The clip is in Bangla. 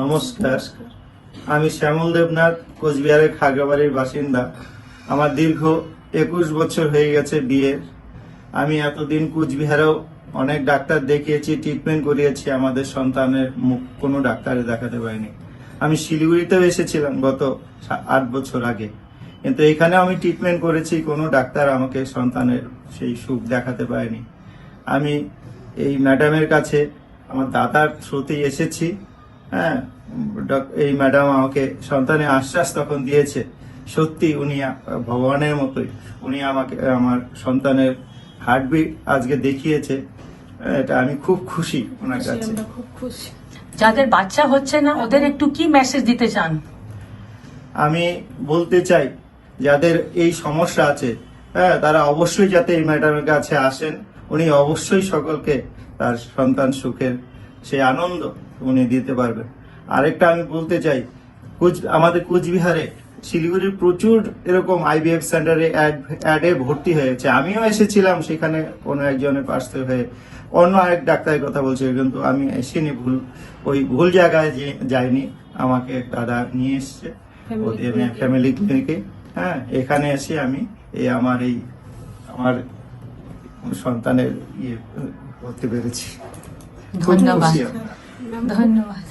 নমস্কার। আমি শ্যামল দেবনাথ, কোচবিহারের খাগড়াবাড়ির বাসিন্দা। আমার দীর্ঘ একুশ বছর হয়ে গেছে বিয়ের। আমি এতদিন কুচবিহারেও অনেক ডাক্তার দেখিয়েছি ট্রিটমেন্ট করিয়েছি, আমাদের সন্তানের মুখ কোনো ডাক্তারে দেখাতে পারিনি। আমি শিলিগুড়িতেও এসেছিলাম গত আট বছর আগে। কিন্তু এখানে আমি ট্রিটমেন্ট করেছি, কোনো ডাক্তার আমাকে সন্তানের সেই সুখ দেখাতে পারেনি। আমি এই ম্যাডামের কাছে, আমার দাদার থ্রুতেই এসেছি। হ্যাঁ এই ম্যাডাম আমাকে সন্তানের আশ্বাস তখন দিয়েছে। সত্যি উনি ভগবানের মতোই। উনি আমাকে আমার সন্তানের হার্টবিট আজকে দেখিয়েছে। এটা আমি খুব খুশি ওনার কাছে। খুব খুশি। যাদের বাচ্চা হচ্ছে না ওদের একটু কি মেসেজ দিতে চান? আমি বলতে চাই যাদের এই সমস্যা আছে হ্যাঁ তারা অবশ্যই যাতে এই ম্যাডামের কাছে আসেন। উনি অবশ্যই সকলকে তার সন্তান সুখের সেই আনন্দ উনি দিতে পারবেন। আরেকটা আমি বলতে চাই কুচ আমাদের কুচবিহারে শিলিগুড়ির প্রচুর এরকম আইবিএফ সেন্টারে অ্যাডে ভর্তি হয়েছে। আমিও এসেছিলাম সেখানে কোনো একজনের পাশ হয়ে। অন্য আরেক ডাক্তারের কথা বলছে কিন্তু আমি এসেনি ভুল। ওই ভুল জায়গায় যে- যাইনি। আমাকে দাদা নিয়ে এসছে। ওদের ফ্যামিলি ক্লিনিকে হ্যাঁ এখানে এসে আমি এই আমার এই আমার সন্তানের ইয়ে করতে পেরেছি। ধন্যবাদ খুশি আমরা। ধন্যবাদ